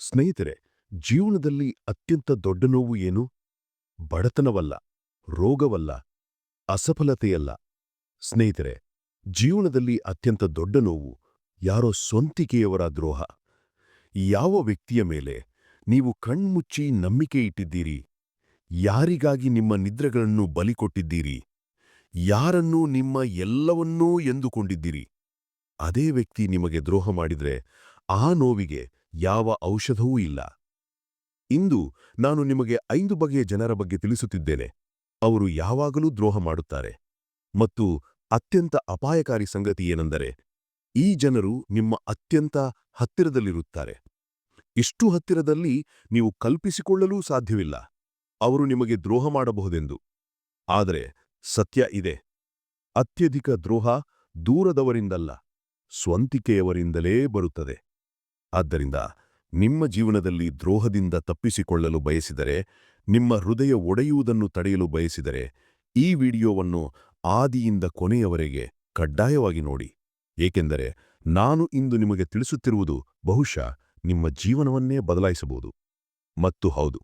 ಸ್ನೇಹಿತರೆ, ಜೀವನದಲ್ಲಿ ಅತ್ಯಂತ ದೊಡ್ಡ ನೋವು ಏನು? ಬಡತನವಲ್ಲ, ರೋಗವಲ್ಲ, ಅಸಫಲತೆಯಲ್ಲ. ಸ್ನೇಹಿತರೆ, ಜೀವನದಲ್ಲಿ ಅತ್ಯಂತ ದೊಡ್ಡ ನೋವು ಯಾರೋ ಸ್ವಂತಿಕೆಯವರ ದ್ರೋಹ. ಯಾವ ವ್ಯಕ್ತಿಯ ಮೇಲೆ ನೀವು ಕಣ್ಮುಚ್ಚಿ ನಂಬಿಕೆ ಇಟ್ಟಿದ್ದೀರಿ? ಯಾರಿಗಾಗಿ ನಿಮ್ಮ ನಿದ್ರೆಗಳನ್ನು ಬಲಿ ಕೊಟ್ಟಿದ್ದೀರಿ? ಯಾರನ್ನೂ ನಿಮ್ಮ ಎಲ್ಲವನ್ನೂ ಎಂದುಕೊಂಡಿದ್ದೀರಿ? ಅದೇ ವ್ಯಕ್ತಿ ನಿಮಗೆ ದ್ರೋಹ ಮಾಡಿದರೆ ಆ ನೋವಿಗೆ ಯಾವ ಔಷಧವೂ ಇಲ್ಲ. ಇಂದು ನಾನು ನಿಮಗೆ ಐದು ಬಗೆಯ ಜನರ ಬಗ್ಗೆ ತಿಳಿಸುತ್ತಿದ್ದೇನೆ. ಅವರು ಯಾವಾಗಲೂ ದ್ರೋಹ ಮಾಡುತ್ತಾರೆ. ಮತ್ತು ಅತ್ಯಂತ ಅಪಾಯಕಾರಿ ಸಂಗತಿ ಏನೆಂದರೆ, ಈ ಜನರು ನಿಮ್ಮ ಅತ್ಯಂತ ಹತ್ತಿರದಲ್ಲಿರುತ್ತಾರೆ. ಇಷ್ಟು ಹತ್ತಿರದಲ್ಲಿ ನೀವು ಕಲ್ಪಿಸಿಕೊಳ್ಳಲೂ ಸಾಧ್ಯವಿಲ್ಲ. ಅವರು ನಿಮಗೆ ದ್ರೋಹ ಮಾಡಬಹುದೆಂದು. ಆದರೆ ಸತ್ಯ ಇದೆ. ಅತ್ಯಧಿಕ ದ್ರೋಹ ದೂರದವರಿಂದಲ್ಲ, ಸ್ವಂತಿಕೆಯವರಿಂದಲೇ ಬರುತ್ತದೆ. ಆದ್ದರಿಂದ ನಿಮ್ಮ ಜೀವನದಲ್ಲಿ ದ್ರೋಹದಿಂದ ತಪ್ಪಿಸಿಕೊಳ್ಳಲು ಬಯಸಿದರೆ, ನಿಮ್ಮ ಹೃದಯ ಒಡೆಯುವುದನ್ನು ತಡೆಯಲು ಬಯಸಿದರೆ, ಈ ವಿಡಿಯೋವನ್ನು ಆದಿಯಿಂದ ಕೊನೆಯವರೆಗೆ ಕಡ್ಡಾಯವಾಗಿ ನೋಡಿ. ಏಕೆಂದರೆ ನಾನು ಇಂದು ನಿಮಗೆ ತಿಳಿಸುತ್ತಿರುವುದು ಬಹುಶಃ ನಿಮ್ಮ ಜೀವನವನ್ನೇ ಬದಲಾಯಿಸಬಹುದು. ಮತ್ತು ಹೌದು,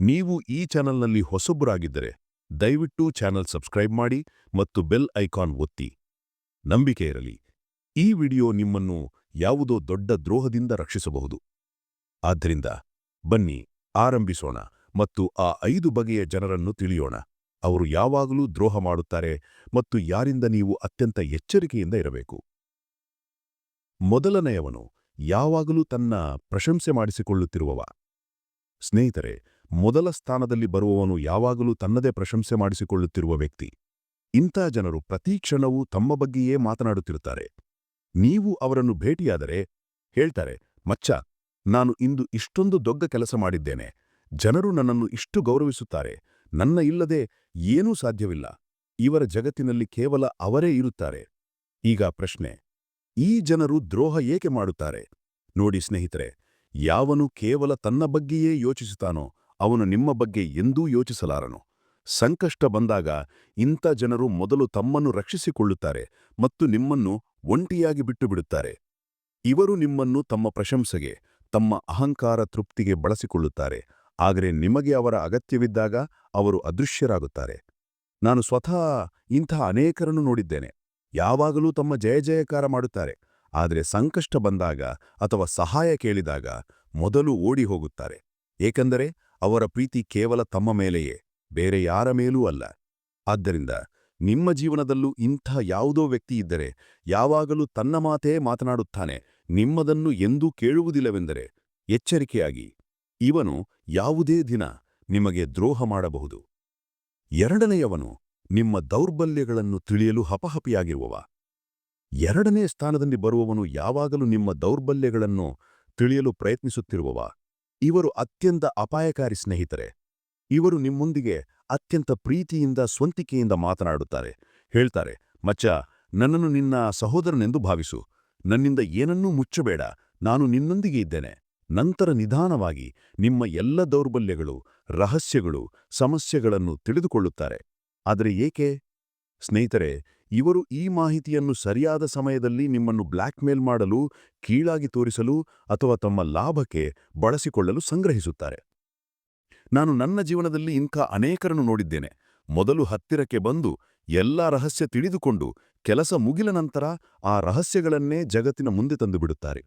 ನೀವು ಈ ಚಾನಲ್ನಲ್ಲಿ ಹೊಸೊಬ್ಬರಾಗಿದ್ದರೆ ದಯವಿಟ್ಟು ಚಾನಲ್ ಸಬ್ಸ್ಕ್ರೈಬ್ ಮಾಡಿ ಮತ್ತು ಬೆಲ್ ಐಕಾನ್ ಒತ್ತಿ. ನಂಬಿಕೆ ಇರಲಿ. ಈ ವಿಡಿಯೋ ನಿಮ್ಮನ್ನು ಯಾವುದೋ ದೊಡ್ಡ ದ್ರೋಹದಿಂದ ರಕ್ಷಿಸಬಹುದು. ಆದ್ದರಿಂದ ಬನ್ನಿ, ಆರಂಭಿಸೋಣ ಮತ್ತು ಆ ಐದು ಬಗೆಯ ಜನರನ್ನು ತಿಳಿಯೋಣ. ಅವರು ಯಾವಾಗಲೂ ದ್ರೋಹ ಮಾಡುತ್ತಾರೆ ಮತ್ತು ಯಾರಿಂದ ನೀವು ಅತ್ಯಂತ ಎಚ್ಚರಿಕೆಯಿಂದ ಇರಬೇಕು? ಮೊದಲನೆಯವನು ಯಾವಾಗಲೂ ತನ್ನ ಪ್ರಶಂಸೆ ಮಾಡಿಸಿಕೊಳ್ಳುತ್ತಿರುವವ. ಸ್ನೇಹಿತರೆ, ಮೊದಲ ಸ್ಥಾನದಲ್ಲಿ ಬರುವವನು ಯಾವಾಗಲೂ ತನ್ನದೇ ಪ್ರಶಂಸೆ ಮಾಡಿಸಿಕೊಳ್ಳುತ್ತಿರುವ ವ್ಯಕ್ತಿ. ಇಂಥ ಜನರು ಪ್ರತಿ ಕ್ಷಣವೂ ತಮ್ಮ ಬಗ್ಗೆಯೇ ಮಾತನಾಡುತ್ತಿರುತ್ತಾರೆ. ನೀವು ಅವರನ್ನು ಭೇಟಿಯಾದರೆ ಹೇಳ್ತಾರೆ, ಮಚ್ಚ, ನಾನು ಇಂದು ಇಷ್ಟೊಂದು ದೊಡ್ಡ ಕೆಲಸ ಮಾಡಿದ್ದೇನೆ. ಜನರು ನನ್ನನ್ನು ಇಷ್ಟು ಗೌರವಿಸುತ್ತಾರೆ. ನನ್ನ ಇಲ್ಲದೆ ಏನೂ ಸಾಧ್ಯವಿಲ್ಲ. ಇವರ ಜಗತ್ತಿನಲ್ಲಿ ಕೇವಲ ಅವರೇ ಇರುತ್ತಾರೆ. ಈಗ ಪ್ರಶ್ನೆ, ಈ ಜನರು ದ್ರೋಹ ಏಕೆ ಮಾಡುತ್ತಾರೆ? ನೋಡಿ ಸ್ನೇಹಿತರೆ, ಯಾವನು ಕೇವಲ ತನ್ನ ಬಗ್ಗೆಯೇ ಯೋಚಿಸುತ್ತಾನೋ, ಅವನು ನಿಮ್ಮ ಬಗ್ಗೆ ಎಂದೂ ಯೋಚಿಸಲಾರನು. ಸಂಕಷ್ಟ ಬಂದಾಗ ಇಂಥ ಜನರು ಮೊದಲು ತಮ್ಮನ್ನು ರಕ್ಷಿಸಿಕೊಳ್ಳುತ್ತಾರೆ ಮತ್ತು ನಿಮ್ಮನ್ನು ಒಂಟಿಯಾಗಿ ಬಿಟ್ಟುಬಿಡುತ್ತಾರೆ. ಇವರು ನಿಮ್ಮನ್ನು ತಮ್ಮ ಪ್ರಶಂಸೆಗೆ, ತಮ್ಮ ಅಹಂಕಾರ ತೃಪ್ತಿಗೆ ಬಳಸಿಕೊಳ್ಳುತ್ತಾರೆ. ಆದರೆ ನಿಮಗೆ ಅವರ ಅಗತ್ಯವಿದ್ದಾಗ ಅವರು ಅದೃಶ್ಯರಾಗುತ್ತಾರೆ. ನಾನು ಸ್ವತಃ ಇಂಥ ಅನೇಕರನ್ನು ನೋಡಿದ್ದೇನೆ. ಯಾವಾಗಲೂ ತಮ್ಮ ಜಯ ಜಯಕಾರ ಮಾಡುತ್ತಾರೆ. ಆದರೆ ಸಂಕಷ್ಟ ಬಂದಾಗ ಅಥವಾ ಸಹಾಯ ಕೇಳಿದಾಗ ಮೊದಲು ಓಡಿ ಹೋಗುತ್ತಾರೆ. ಏಕೆಂದರೆ ಅವರ ಪ್ರೀತಿ ಕೇವಲ ತಮ್ಮ ಮೇಲೆಯೇ, ಬೇರೆ ಯಾರ ಮೇಲೂ ಅಲ್ಲ. ಆದ್ದರಿಂದ ನಿಮ್ಮ ಜೀವನದಲ್ಲೂ ಇಂಥ ಯಾವುದೋ ವ್ಯಕ್ತಿ ಇದ್ದರೆ ಯಾವಾಗಲೂ ತನ್ನ ಮಾತೇ ಮಾತನಾಡುತ್ತಾನೆ, ನಿಮ್ಮದನ್ನು ಎಂದೂ ಕೇಳುವುದಿಲ್ಲವೆಂದರೆ ಎಚ್ಚರಿಕೆಯಾಗಿ. ಇವನು ಯಾವುದೇ ದಿನ ನಿಮಗೆ ದ್ರೋಹ ಮಾಡಬಹುದು. ಎರಡನೆಯವನು ನಿಮ್ಮ ದೌರ್ಬಲ್ಯಗಳನ್ನು ತಿಳಿಯಲು ಹಪಹಪಿಯಾಗಿರುವವ. ಎರಡನೇ ಸ್ಥಾನದಲ್ಲಿ ಬರುವವನು ಯಾವಾಗಲೂ ನಿಮ್ಮ ದೌರ್ಬಲ್ಯಗಳನ್ನು ತಿಳಿಯಲು ಪ್ರಯತ್ನಿಸುತ್ತಿರುವವ. ಇವರು ಅತ್ಯಂತ ಅಪಾಯಕಾರಿ ಸ್ನೇಹಿತರೆ. ಇವರು ನಿಮ್ಮೊಂದಿಗೆ ಅತ್ಯಂತ ಪ್ರೀತಿಯಿಂದ, ಸ್ವಂತಿಕೆಯಿಂದ ಮಾತನಾಡುತ್ತಾರೆ. ಹೇಳ್ತಾರೆ, ಮಚ್ಚ, ನನ್ನನ್ನು ನಿನ್ನ ಸಹೋದರನೆಂದು ಭಾವಿಸು. ನನ್ನಿಂದ ಏನನ್ನೂ ಮುಚ್ಚಬೇಡ. ನಾನು ನಿನ್ನೊಂದಿಗೆ ಇದ್ದೇನೆ. ನಂತರ ನಿಧಾನವಾಗಿ ನಿಮ್ಮ ಎಲ್ಲ ದೌರ್ಬಲ್ಯಗಳು, ರಹಸ್ಯಗಳು, ಸಮಸ್ಯೆಗಳನ್ನು ತಿಳಿದುಕೊಳ್ಳುತ್ತಾರೆ. ಆದರೆ ಏಕೆ? ಸ್ನೇಹಿತರೆ, ಇವರು ಈ ಮಾಹಿತಿಯನ್ನು ಸರಿಯಾದ ಸಮಯದಲ್ಲಿ ನಿಮ್ಮನ್ನು ಬ್ಲ್ಯಾಕ್ಮೇಲ್ ಮಾಡಲು, ಕೀಳಾಗಿ ತೋರಿಸಲು ಅಥವಾ ತಮ್ಮ ಲಾಭಕ್ಕೆ ಬಳಸಿಕೊಳ್ಳಲು ಸಂಗ್ರಹಿಸುತ್ತಾರೆ. ನಾನು ನನ್ನ ಜೀವನದಲ್ಲಿ ಇಂಥ ಅನೇಕರನ್ನು ನೋಡಿದ್ದೇನೆ. ಮೊದಲು ಹತ್ತಿರಕ್ಕೆ ಬಂದು ಎಲ್ಲಾ ರಹಸ್ಯ ತಿಳಿದುಕೊಂಡು ಕೆಲಸ ಮುಗಿಲ ನಂತರ ಆ ರಹಸ್ಯಗಳನ್ನೇ ಜಗತ್ತಿನ ಮುಂದೆ ತಂದುಬಿಡುತ್ತಾರೆ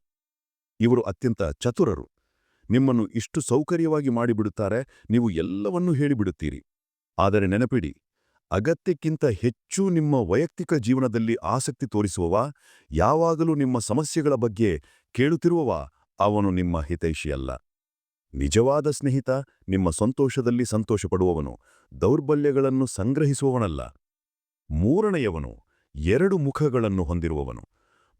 ಇವರು ಅತ್ಯಂತ ಚತುರರು. ನಿಮ್ಮನ್ನು ಇಷ್ಟು ಸೌಕರ್ಯವಾಗಿ ಮಾಡಿಬಿಡುತ್ತಾರೆ, ನೀವು ಎಲ್ಲವನ್ನೂ ಹೇಳಿಬಿಡುತ್ತೀರಿ. ಆದರೆ ನೆನಪಿಡಿ, ಅಗತ್ಯಕ್ಕಿಂತ ಹೆಚ್ಚು ನಿಮ್ಮ ವೈಯಕ್ತಿಕ ಜೀವನದಲ್ಲಿ ಆಸಕ್ತಿ ತೋರಿಸುವವ, ಯಾವಾಗಲೂ ನಿಮ್ಮ ಸಮಸ್ಯೆಗಳ ಬಗ್ಗೆ ಕೇಳುತ್ತಿರುವವ ಅವನು ನಿಮ್ಮ ಹಿತೈಷಿಯಲ್ಲ. ನಿಜವಾದ ಸ್ನೇಹಿತ ನಿಮ್ಮ ಸಂತೋಷದಲ್ಲಿ ಸಂತೋಷಪಡುವವನು, ದೌರ್ಬಲ್ಯಗಳನ್ನು ಸಂಗ್ರಹಿಸುವವನಲ್ಲ. ಮೂರನೆಯವನು ಎರಡು ಮುಖಗಳನ್ನು ಹೊಂದಿರುವವನು.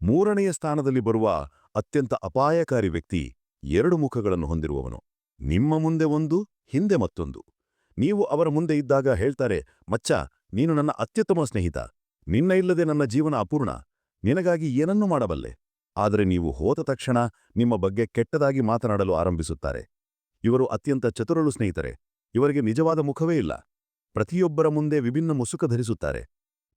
ಮೂರನೆಯ ಸ್ಥಾನದಲ್ಲಿ ಬರುವ ಅತ್ಯಂತ ಅಪಾಯಕಾರಿ ವ್ಯಕ್ತಿ ಎರಡು ಮುಖಗಳನ್ನು ಹೊಂದಿರುವವನು. ನಿಮ್ಮ ಮುಂದೆ ಒಂದು, ಹಿಂದೆ ಮತ್ತೊಂದು. ನೀವು ಅವರ ಮುಂದೆ ಇದ್ದಾಗ ಹೇಳ್ತಾರೆ, ಮಚ್ಚ, ನೀನು ನನ್ನ ಅತ್ಯುತ್ತಮ ಸ್ನೇಹಿತ. ನಿನ್ನ ಇಲ್ಲದೆ ನನ್ನ ಜೀವನ ಅಪೂರ್ಣ. ನಿನಗಾಗಿ ಏನನ್ನೂ ಮಾಡಬಲ್ಲೆ. ಆದರೆ ನೀವು ಹೋದ ತಕ್ಷಣ ನಿಮ್ಮ ಬಗ್ಗೆ ಕೆಟ್ಟದಾಗಿ ಮಾತನಾಡಲು ಆರಂಭಿಸುತ್ತಾರೆ. ಇವರು ಅತ್ಯಂತ ಚತುರಳು ಸ್ನೇಹಿತರೆ. ಇವರಿಗೆ ನಿಜವಾದ ಮುಖವೇ ಇಲ್ಲ. ಪ್ರತಿಯೊಬ್ಬರ ಮುಂದೆ ವಿಭಿನ್ನ ಮುಸುಕ ಧರಿಸುತ್ತಾರೆ.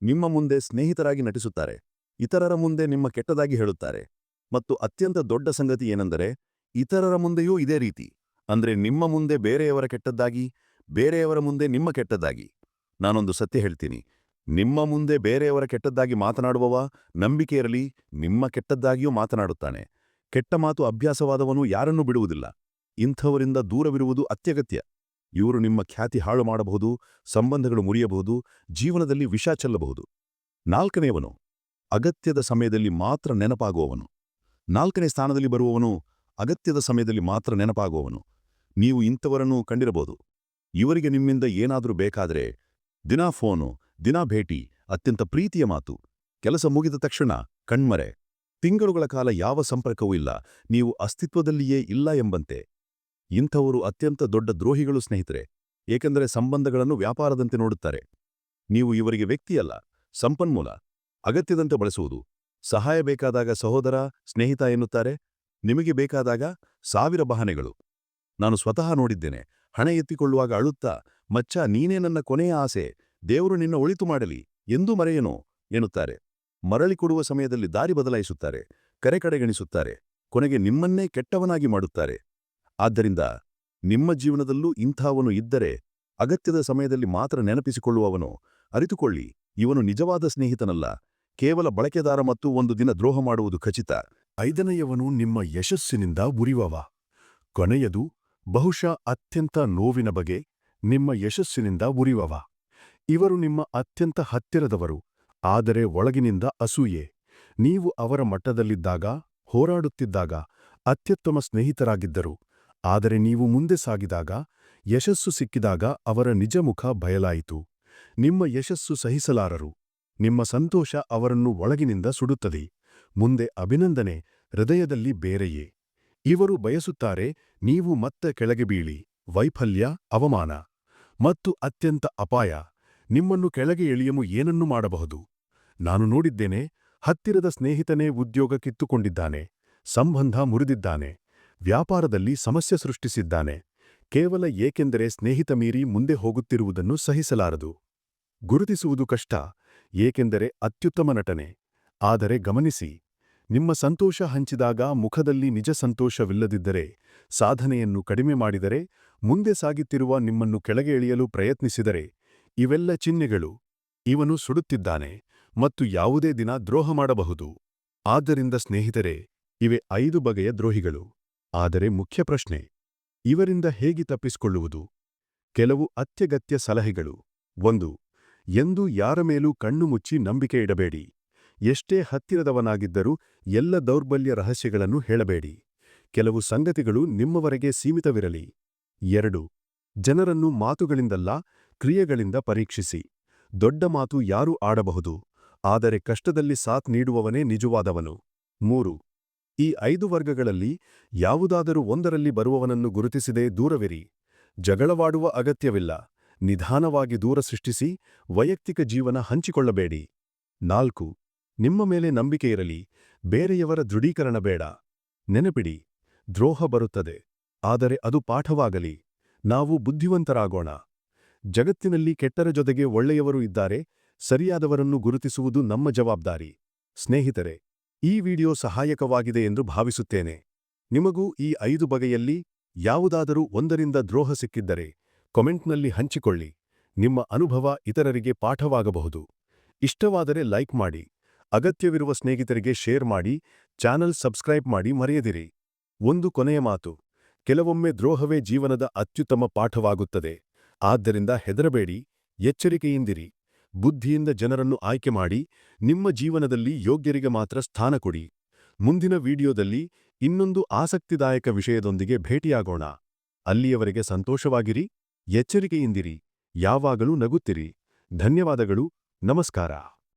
ನಿಮ್ಮ ಮುಂದೆ ಸ್ನೇಹಿತರಾಗಿ ನಟಿಸುತ್ತಾರೆ. ಇತರರ ಮುಂದೆ ನಿಮ್ಮ ಕೆಟ್ಟದಾಗಿ ಹೇಳುತ್ತಾರೆ. ಮತ್ತು ಅತ್ಯಂತ ದೊಡ್ಡ ಸಂಗತಿ ಏನೆಂದರೆ, ಇತರರ ಮುಂದೆಯೂ ಇದೇ ರೀತಿ. ಅಂದ್ರೆ ನಿಮ್ಮ ಮುಂದೆ ಬೇರೆಯವರ ಕೆಟ್ಟದ್ದಾಗಿ, ಬೇರೆಯವರ ಮುಂದೆ ನಿಮ್ಮ ಕೆಟ್ಟದ್ದಾಗಿ. ನಾನೊಂದು ಸತ್ಯ ಹೇಳ್ತೀನಿ. ನಿಮ್ಮ ಮುಂದೆ ಬೇರೆಯವರ ಕೆಟ್ಟದ್ದಾಗಿ ಮಾತನಾಡುವವ ನಂಬಿಕೆ ಇರಲಿ, ನಿಮ್ಮ ಕೆಟ್ಟದ್ದಾಗಿಯೂ ಮಾತನಾಡುತ್ತಾನೆ. ಕೆಟ್ಟ ಮಾತು ಅಭ್ಯಾಸವಾದವನು ಯಾರನ್ನೂ ಬಿಡುವುದಿಲ್ಲ. ಇಂಥವರಿಂದ ದೂರವಿರುವುದು ಅತ್ಯಗತ್ಯ. ಇವರು ನಿಮ್ಮ ಖ್ಯಾತಿ ಹಾಳು ಮಾಡಬಹುದು, ಸಂಬಂಧಗಳು ಮುರಿಯಬಹುದು, ಜೀವನದಲ್ಲಿ ವಿಷ ಚೆಲ್ಲಬಹುದು. ನಾಲ್ಕನೆಯವನು, ಅಗತ್ಯದ ಸಮಯದಲ್ಲಿ ಮಾತ್ರ ನೆನಪಾಗುವವನು. ನಾಲ್ಕನೇ ಸ್ಥಾನದಲ್ಲಿ ಬರುವವನು, ಅಗತ್ಯದ ಸಮಯದಲ್ಲಿ ಮಾತ್ರ ನೆನಪಾಗುವವನು. ನೀವು ಇಂಥವರನ್ನು ಕಂಡಿರಬಹುದು. ಇವರಿಗೆ ನಿಮ್ಮಿಂದ ಏನಾದರೂ ಬೇಕಾದರೆ, ದಿನಾ ಫೋನು, ದಿನಾ ಭೇಟಿ, ಅತ್ಯಂತ ಪ್ರೀತಿಯ ಮಾತು. ಕೆಲಸ ಮುಗಿದ ತಕ್ಷಣ, ಕಣ್ಮರೆ, ತಿಂಗಳುಗಳ ಕಾಲ ಯಾವ ಸಂಪರ್ಕವೂ ಇಲ್ಲ, ನೀವು ಅಸ್ತಿತ್ವದಲ್ಲಿಯೇ ಇಲ್ಲ ಎಂಬಂತೆ. ಇಂಥವರು ಅತ್ಯಂತ ದೊಡ್ಡ ದ್ರೋಹಿಗಳು ಸ್ನೇಹಿತರೆ, ಏಕೆಂದರೆ ಸಂಬಂಧಗಳನ್ನು ವ್ಯಾಪಾರದಂತೆ ನೋಡುತ್ತಾರೆ. ನೀವು ಇವರಿಗೆ ವ್ಯಕ್ತಿಯಲ್ಲ, ಸಂಪನ್ಮೂಲ, ಅಗತ್ಯದಂತೆ ಬಳಸುವುದು. ಸಹಾಯ ಬೇಕಾದಾಗ ಸಹೋದರ, ಸ್ನೇಹಿತ ಎನ್ನುತ್ತಾರೆ, ನಿಮಗೆ ಬೇಕಾದಾಗ ಸಾವಿರ ಬಹನೆಗಳು. ನಾನು ಸ್ವತಃ ನೋಡಿದ್ದೇನೆ, ಹಣ ಎತ್ತಿಕೊಳ್ಳುವಾಗ ಅಳುತ್ತಾ, ಮಚ್ಚ, ನೀನೇ ನನ್ನ ಕೊನೆಯ ಆಸೆ, ದೇವರು ನಿನ್ನ ಒಳಿತು ಮಾಡಲಿ, ಎಂದೂ ಮರೆಯನೋ, ಎನ್ನುತ್ತಾರೆ. ಮರಳಿ ಕೊಡುವ ಸಮಯದಲ್ಲಿ ದಾರಿ ಬದಲಾಯಿಸುತ್ತಾರೆ, ಕರೆ ಕಡೆಗಣಿಸುತ್ತಾರೆ, ಕೊನೆಗೆ ನಿಮ್ಮನ್ನೇ ಕೆಟ್ಟವನಾಗಿ ಮಾಡುತ್ತಾರೆ. ಆದ್ದರಿಂದ ನಿಮ್ಮ ಜೀವನದಲ್ಲೂ ಇಂಥವನು ಇದ್ದರೆ ಅಗತ್ಯದ ಸಮಯದಲ್ಲಿ ಮಾತ್ರ ನೆನಪಿಸಿಕೊಳ್ಳುವವನು. ಅರಿತುಕೊಳ್ಳಿ, ಇವನು ನಿಜವಾದ ಸ್ನೇಹಿತನಲ್ಲ. ಕೇವಲ ಬಳಕೆದಾರ ಮತ್ತು ಒಂದು ದಿನ ದ್ರೋಹ ಮಾಡುವುದು ಖಚಿತ. ಐದನೆಯವನು ನಿಮ್ಮ ಯಶಸ್ಸಿನಿಂದ ಉರಿವವ. ಕೊನೆಯದು, ಬಹುಶಃ ಅತ್ಯಂತ ನೋವಿನ ಬಗೆ ನಿಮ್ಮ ಯಶಸ್ಸಿನಿಂದ ಉರಿವವ. ಇವರು ನಿಮ್ಮ ಅತ್ಯಂತ ಹತ್ತಿರದವರು, ಆದರೆ ಒಳಗಿನಿಂದ ಅಸೂಯೆ. ನೀವು ಅವರ ಮಟ್ಟದಲ್ಲಿದ್ದಾಗ, ಹೋರಾಡುತ್ತಿದ್ದಾಗ ಅತ್ಯುತ್ತಮ ಸ್ನೇಹಿತರಾಗಿದ್ದರು. ಆದರೆ ನೀವು ಮುಂದೆ ಸಾಗಿದಾಗ, ಯಶಸ್ಸು ಸಿಕ್ಕಿದಾಗ ಅವರ ನಿಜ ಮುಖ ಬಯಲಾಯಿತು. ನಿಮ್ಮ ಯಶಸ್ಸು ಸಹಿಸಲಾರರು. ನಿಮ್ಮ ಸಂತೋಷ ಅವರನ್ನು ಒಳಗಿನಿಂದ ಸುಡುತ್ತದೆ. ಮುಂದೆ ಅಭಿನಂದನೆ, ಹೃದಯದಲ್ಲಿ ಬೇರೆಯೇ. ಇವರು ಬಯಸುತ್ತಾರೆ, ನೀವು ಮತ್ತೆ ಕೆಳಗೆ ಬೀಳಿ. ವೈಫಲ್ಯ, ಅವಮಾನ. ಮತ್ತು ಅತ್ಯಂತ ಅಪಾಯ. ನಿಮ್ಮನ್ನು ಕೆಳಗೆ ಎಳೆಯಲು ಏನನ್ನು ಮಾಡಬಹುದು? ನಾನು ನೋಡಿದ್ದೇನೆ, ಹತ್ತಿರದ ಸ್ನೇಹಿತನೇ ಉದ್ಯೋಗ ಕಿತ್ತುಕೊಂಡಿದ್ದಾನೆ. ಸಂಬಂಧ ಮುರಿದಿದ್ದಾನೆ. ವ್ಯಾಪಾರದಲ್ಲಿ ಸಮಸ್ಯೆ ಸೃಷ್ಟಿಸಿದ್ದಾನೆ. ಕೇವಲ ಏಕೆಂದರೆ ಸ್ನೇಹಿತ ಮೀರಿ ಮುಂದೆ ಹೋಗುತ್ತಿರುವುದನ್ನು ಸಹಿಸಲಾರದು. ಗುರುತಿಸುವುದು ಕಷ್ಟ, ಏಕೆಂದರೆ ಅತ್ಯುತ್ತಮ ನಟನೆ. ಆದರೆ ಗಮನಿಸಿ, ನಿಮ್ಮ ಸಂತೋಷ ಹಂಚಿದಾಗ ಮುಖದಲ್ಲಿ ನಿಜ ಸಂತೋಷವಿಲ್ಲದಿದ್ದರೆ, ಸಾಧನೆಯನ್ನು ಕಡಿಮೆ ಮಾಡಿದರೆ, ಮುಂದೆ ಸಾಗಿತ್ತಿರುವ ನಿಮ್ಮನ್ನು ಕೆಳಗೆ ಇಳಿಯಲು ಪ್ರಯತ್ನಿಸಿದರೆ, ಇವೆಲ್ಲ ಚಿಹ್ನೆಗಳು. ಇವನು ಸುಡುತ್ತಿದ್ದಾನೆ ಮತ್ತು ಯಾವುದೇ ದಿನ ದ್ರೋಹ ಮಾಡಬಹುದು. ಆದ್ದರಿಂದ ಸ್ನೇಹಿತರೆ, ಇವೆ ಐದು ಬಗೆಯ ದ್ರೋಹಿಗಳು. ಆದರೆ ಮುಖ್ಯ ಪ್ರಶ್ನೆ, ಇವರಿಂದ ಹೇಗೆ ತಪ್ಪಿಸಿಕೊಳ್ಳುವುದು? ಕೆಲವು ಅತ್ಯಗತ್ಯ ಸಲಹೆಗಳು. ಒಂದು, ಎಂದು ಯಾರ ಮೇಲೂ ಕಣ್ಣು ಮುಚ್ಚಿ ನಂಬಿಕೆ ಇಡಬೇಡಿ. ಎಷ್ಟೇ ಹತ್ತಿರದವನಾಗಿದ್ದರೂ ಎಲ್ಲ ದೌರ್ಬಲ್ಯ ರಹಸ್ಯಗಳನ್ನು ಹೇಳಬೇಡಿ. ಕೆಲವು ಸಂಗತಿಗಳು ನಿಮ್ಮವರೆಗೆ ಸೀಮಿತವಿರಲಿ. ಎರಡು, ಜನರನ್ನು ಮಾತುಗಳಿಂದಲ್ಲ, ಕ್ರಿಯೆಗಳಿಂದ ಪರೀಕ್ಷಿಸಿ. ದೊಡ್ಡ ಮಾತು ಯಾರೂ ಆಡಬಹುದು, ಆದರೆ ಕಷ್ಟದಲ್ಲಿ ಸಾಥ್ ನೀಡುವವನೇ ನಿಜವಾದವನು. ಮೂರು ಈ ಐದು ವರ್ಗಗಳಲ್ಲಿ ಯಾವುದಾದರೂ ಒಂದರಲ್ಲಿ ಬರುವವನನ್ನು ಗುರುತಿಸಿದೆ ದೂರವಿರಿ. ಜಗಳವಾಡುವ ಅಗತ್ಯವಿಲ್ಲ. ನಿಧಾನವಾಗಿ ದೂರ ಸೃಷ್ಟಿಸಿ ವೈಯಕ್ತಿಕ ಜೀವನ ಹಂಚಿಕೊಳ್ಳಬೇಡಿ. ನಾಲ್ಕು. ನಿಮ್ಮ ಮೇಲೆ ನಂಬಿಕೆ ಇರಲಿ. ಬೇರೆಯವರ ದೃಢೀಕರಣ ಬೇಡ. ನೆನಪಿಡಿ, ದ್ರೋಹ ಬರುತ್ತದೆ. ಆದರೆ ಅದು ಪಾಠವಾಗಲಿ. ನಾವು ಬುದ್ಧಿವಂತರಾಗೋಣ. ಜಗತ್ತಿನಲ್ಲಿ ಕೆಟ್ಟರ ಜೊತೆಗೆ ಒಳ್ಳೆಯವರು ಇದ್ದಾರೆ. ಸರಿಯಾದವರನ್ನು ಗುರುತಿಸುವುದು ನಮ್ಮ ಜವಾಬ್ದಾರಿ. ಸ್ನೇಹಿತರೆ ಈ ವಿಡಿಯೋ ಸಹಾಯಕವಾಗಿದೆ ಎಂದು ಭಾವಿಸುತ್ತೇನೆ. ನಿಮಗೂ ಈ ಐದು ಬಗೆಯಲ್ಲಿ ಯಾವುದಾದರೂ ಒಂದರಿಂದ ದ್ರೋಹ ಸಿಕ್ಕಿದ್ದರೆ ಕೊಮೆಂಟ್ನಲ್ಲಿ ಹಂಚಿಕೊಳ್ಳಿ. ನಿಮ್ಮ ಅನುಭವ ಇತರರಿಗೆ ಪಾಠವಾಗಬಹುದು. ಇಷ್ಟವಾದರೆ ಲೈಕ್ ಮಾಡಿ. ಅಗತ್ಯವಿರುವ ಸ್ನೇಹಿತರಿಗೆ ಶೇರ್ ಮಾಡಿ. ಚಾನಲ್ ಸಬ್ಸ್ಕ್ರೈಬ್ ಮಾಡಿ ಮರೆಯದಿರಿ. ಒಂದು ಕೊನೆಯ ಮಾತು. ಕೆಲವೊಮ್ಮೆ ದ್ರೋಹವೇ ಜೀವನದ ಅತ್ಯುತ್ತಮ ಪಾಠವಾಗುತ್ತದೆ. ಆದ್ದರಿಂದ ಹೆದರಬೇಡಿ. ಎಚ್ಚರಿಕೆಯಿಂದಿರಿ. ಬುದ್ಧಿಯಿಂದ ಜನರನ್ನು ಆಯ್ಕೆ ಮಾಡಿ ನಿಮ್ಮ ಜೀವನದಲ್ಲಿ ಯೋಗ್ಯರಿಗೆ ಮಾತ್ರ ಸ್ಥಾನ ಕೊಡಿ. ಮುಂದಿನ ವಿಡಿಯೋದಲ್ಲಿ ಇನ್ನೊಂದು ಆಸಕ್ತಿದಾಯಕ ವಿಷಯದೊಂದಿಗೆ ಭೇಟಿಯಾಗೋಣ. ಅಲ್ಲಿಯವರೆಗೆ ಸಂತೋಷವಾಗಿರಿ, ಎಚ್ಚರಿಕೆಯಿಂದಿರಿ, ಯಾವಾಗಲೂ ನಗುತ್ತಿರಿ. ಧನ್ಯವಾದಗಳು, ನಮಸ್ಕಾರ.